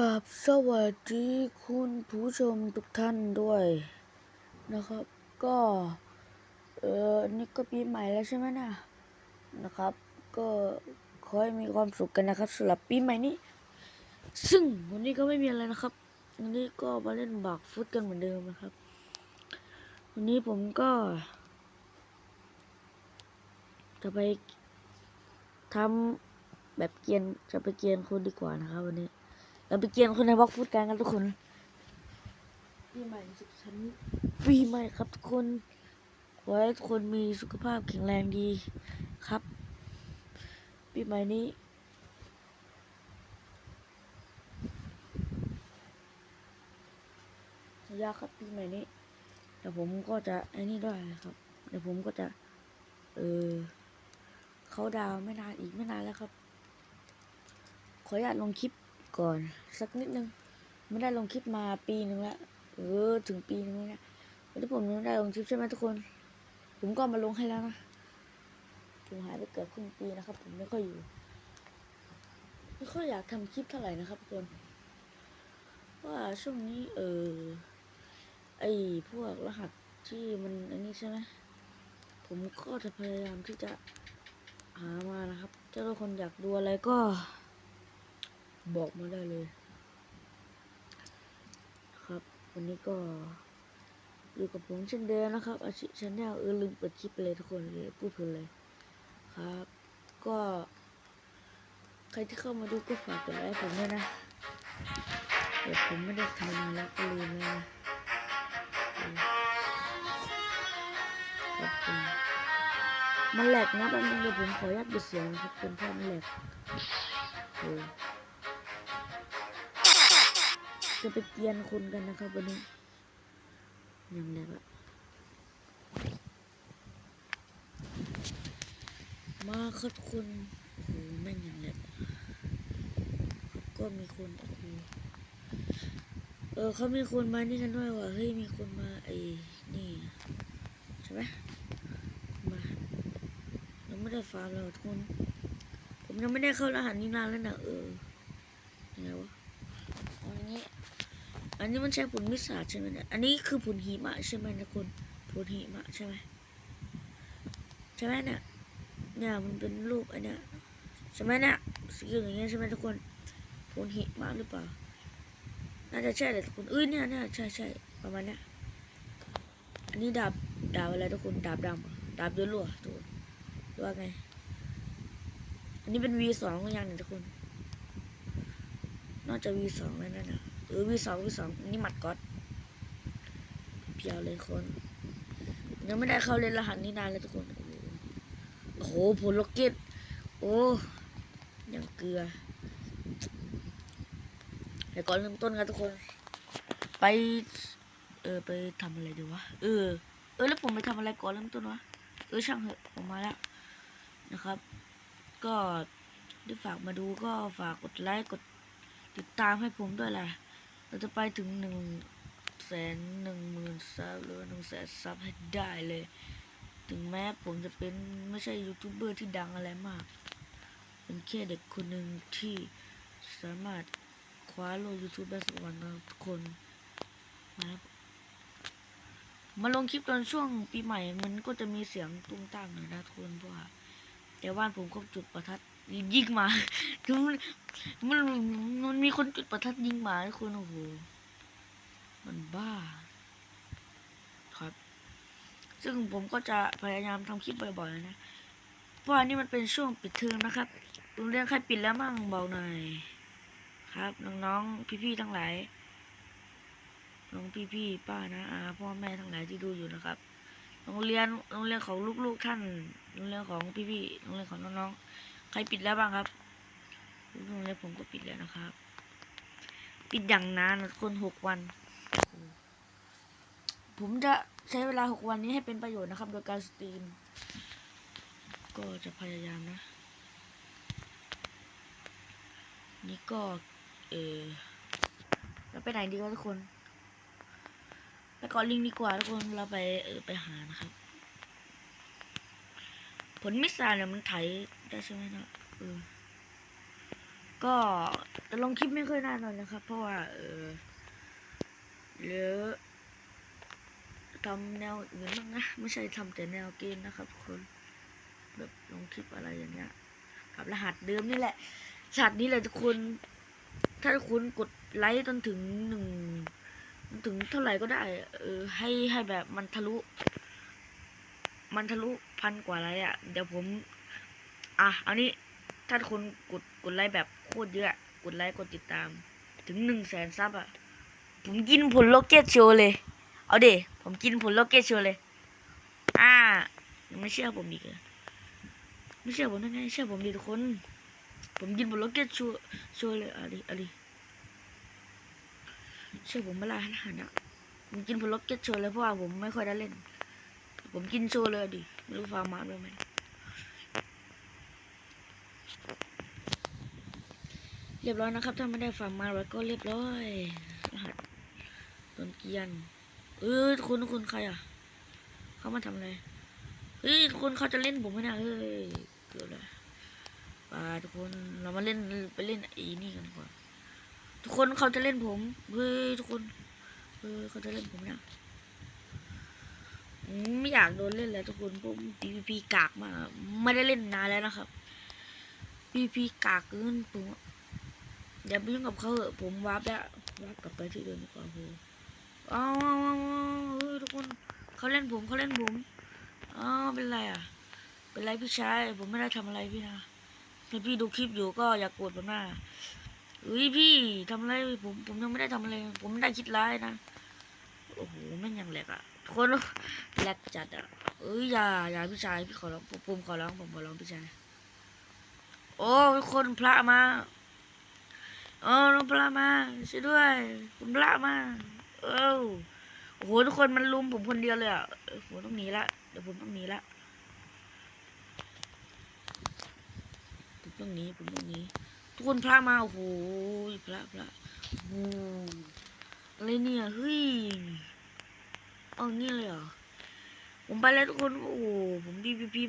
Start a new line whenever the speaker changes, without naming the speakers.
กับสวัสดีคุณผู้ชมทุกท่านด้วยนะครับ ก็เออนี่ก็ปีใหม่แล้วใช่ไหมนะนะครับ ก็ขอให้มีความสุขกันนะครับสำหรับปีใหม่นี้ ซึ่งวันนี้ก็ไม่มีอะไรนะครับวันนี้ก็มาเล่นบากฟุตกันเหมือนเดิมนะครับ วันนี้ผมก็ จะไปทำแบบเกียนจะไปเกียนคนดีกว่านะครับวันนี้ เราไปเกียนคนในบล็อกฟุตกันกันทุกคนปีใหม่สุขสันต์ปีใหม่ครับทุกคนขอให้ทุกคนมีสุขภาพแข็งแรงดีครับ ปีใหม่นี้ยากครับปีใหม่นี้เดี๋ยวผมก็จะไอ้นี่ด้วยครับเดี๋ยวผมก็จะ เออเขาดาวไม่นานอีกไม่นานแล้วครับ ขออนุญาตลงคลิป ก่อนสักนิดนึง ไม่ได้ลงคลิปมาปีหนึ่งล้วเออถึงปีนึงแล้วนี่ยวันที่ผมไม่ได้ลงคลิปใช่ไหมทุกคน ผมก็มาลงให้แล้วนะผมหายไปเกือบครึ่งปีนะครับ ผมไม่ค่อยอยู่ไม่ค่อยอยากทำคลิปเท่าไหร่นะครับทุกคนว่าช่วงนี้เออไอพวกรหัสที่มันอันนี้ใช่ไหมผมก็จะพยายามที่จะหามานะครับถ้าทุกคนอยากดูอะไรก็ บอกมาได้เลย ครับ วันนี้ก็อยู่กับผมเช่นเดิมนะครับ อาชิชาแนลเออลืมเปิดคลิปไปเลยทุกคนเลยพูดเพลินเลยครับ ก็ ใครที่เข้ามาดูก็ฝากกดไลค์ผมด้วยนะเดี๋ยวผมไม่ได้ทำนานแล้วก็ลืมเลยนะเออขอบคุณมันแหลกนะแป๊บนึงเดี๋ยวผมขออนุญาตปิดเสียงนะครับเป็นเพราะมันแหลกโอ้ จะไปเกียนคนกันนะครับวันนี้ยังไงละมาครับคุณโหแม่งยังไงก็มีคนโอ้โหเออเขามีคนมานี่กันด้วยว่ะเฮ้ยมีคนมาไอ้นี่ใช่ไหมมายังไม่ได้ฟาร์มเลยทุกคนผมยังไม่ได้เข้ารหัสนี้นานแล้วนะเออยังไงวะ อันนี้มันใช้ผลมิสาใช่ไหมเนี่ยอันนี้คือผลหิมะใช่ไหมนะคุณผลหิมะใช่ไหมใช่ไหมเนี่ยเนี่ยมันเป็นรูปอันเนี้ยใช่ไหมเนี่ยสกิลอย่างเงี้ยใช่ไหมทุกคนผลหิมะหรือเปล่าน่าจะใช่เลยทุกคนเอ้ยเนี่ยเนี่ยใช่ใช่ประมาณเนี้ยอันนี้ดาบดาบอะไรทุกคนดาบดำดาบยนต์รั่วทุกคนรือว่าไงอันนี้เป็น V สองอยังเนี่ยทุกคนน่าจะ V สองแล้วนั่นะ ออ V สอง V สองนี่หมัดก๊อตเพียวเลยคน ยังไม่ได้เข้าเล่นรหัสนี้นานเลยทุกคน โอ้โหผลล็อกเก็ตโอ้ยังเกลือเดี๋ยวก่อนเริ่มต้นกันทุกคน ไปเออไปทำอะไรดีวะเออเออแล้วผมไปทำอะไรก่อนเริ่มต้นวะเออช่างเหอะผมมาแล้วนะครับ ก็ที่ฝากมาดูก็ฝากกดไลค์กดติดตามให้ผมด้วยแหละ เราจะไปถึงหนึ่งแสนหนึ่งหมื่นซับหรือหนึ่งแสนซับให้ได้เลย ถึงแม้ผมจะเป็นไม่ใช่ยูทูบเบอร์ที่ดังอะไรมาก เป็นแค่เด็กคนหนึ่งที่สามารถคว้าโลกยูทูบได้สักวันนะทุกคนมาแล้วมาลงคลิปตอนช่วงปีใหม่มันก็จะมีเสียงตุ้งตั้งหน่อยนะทุกคนเพราะว่าแต่บ้านผมก็จุดประทัด ยิงมาคือมันมันมันมีคนจุดประทัดยิงหมาทุกคนโอ้โหมันบ้า ครับ ซึ่งผมก็จะพยายามทำคลิปบ่อยๆนะเพราะอันนี้มันเป็นช่วงปิดเทอมนะครับโรงเรียนใครปิดแล้วมั่งเบอกหน่อยครับน้องๆพี่ๆทั้งหลายน้องพี่ๆป้านะอาพ่อแม่ทั้งหลายที่ดูอยู่นะครับโรงเรียนโรงเรียนของลูกๆท่านโรงเรียนของพี่ๆโรงเรียนของน้องๆ ใครปิดแล้วบ้างครับโรงเรียนผมก็ปิดแล้วนะครับ ปิดอย่างนานคนหกวัน ผมจะใช้เวลาหกวันนี้ให้เป็นประโยชน์นะครับ โดยการสตรีม ก็จะพยายามนะ นี่ก็ เออเราไปไหนดีวะทุกคน ไปเกาะลิงดีกว่าทุกคน เราไปเออไปหานะครับ ผลมิสซาเนี่ยมันไถ ได้ใช่ไหมนะเออก็จะลงคลิปไม่ค่อยนานหน่อยนะครับ เพราะว่า เออหลือทำแนวอื่นบ้างนะ ไม่ใช่ทำแต่แนวเกมนะครับทุกคนแบบลงคลิปอะไรอย่างเงี้ยกับรหัสเดิมนี่แหละรหัสนี้แหละทุกคน ถ้าคุณกดไลค์จนถึงหนึ่งถึงเท่าไหร่ก็ได้ เออ ให้ให้แบบมันทะลุ มันทะลุพันกว่าไลค์อะ เดี๋ยวผม อะเอานี้ถ้าคุณกดกดไลค์แบบโคตรเยอะ กดไลค์กดติดตาม ถึงหนึ่งแสนซับอะ ผมกินผลโลเกตโชว์เลย เอาเดผมกินผลโลเกตโชว์เลย อ่ายังไม่เชื่อผมอีกเหรอไม่เชื่อผมได้ไงเชื่อผมดิทุกคน ผมกินผลโลเกตโชว์โชว์เลยอะไรอะไรเชื่อผมเวลาหันอะผมกินผลโลเกตโชว์เลยเพราะว่าผมไม่ค่อยได้เล่น ผมกินโชว์เลยดิไม่รู้ฟาร์มมาด้วยไหม เรียบร้อยนะครับถ้าไม่ได้ฟังมาแล้วก็เรียบร้อยรหัสโดนเกียนเออคุณคุณใครอะ เขามาทำอะไรเฮ้ยทุกคนเขาจะเล่นผมไหมนะเฮ้ยเกือบเลยไปทุกคนเรามาเล่นไปเล่นไอ้นี่กันดีกว่าทุกคนเขาจะเล่นผมเฮ้ยทุกคนเออเขาจะเล่นผมนะอืมไม่อยากโดนเล่นแล้วทุกคนผม PVP กากมากไม่ได้เล่นนานแล้วนะครับ PVP กากเกินผม อย่าไปยุ่งกับเขาเถอะผมวาร์ปแล้ววาร์ปกลับไปที่เดิมดีกว่าโหอ้าวอ้าวอ้าวอ้าวเฮ้ยทุกคนเขาเล่นผมเขาเล่นผมอ้าวเป็นไรอะ เป็นไรพี่ชายผมไม่ได้ทำอะไรพี่นะถ้าพี่ดูคลิปอยู่ก็อย่ากโกรธผมนะเฮ้ยพี่ทำอะไรผมผมยังไม่ได้ทำอะไรผมไม่ได้คิดร้ายนะโอ้โหแม่งยังแหลกอะทุกคนแหลกจัดอะเอ้ยอย่าอย่าพี่ชายพี่ขอร้องผมผมขอร้องผมขอร้องพี่ชายโอ้ทุกคนพระมา เอองพลามาช่วยด้วยผมพลามาเออโอ้โหทุกคนมันลุมผมคนเดียวเลยอะเออผมต้องหนีละเดี๋ยวผมต้องหนีละผมต้องหนีผมต้องหนีทุกคนพลามาโอ้โหพระพระโอ้โหอะไรเนี่ยเฮ้ยเอานี่เลยเหรอผมไปแล้วทุกคนโอ้โหผมพีพี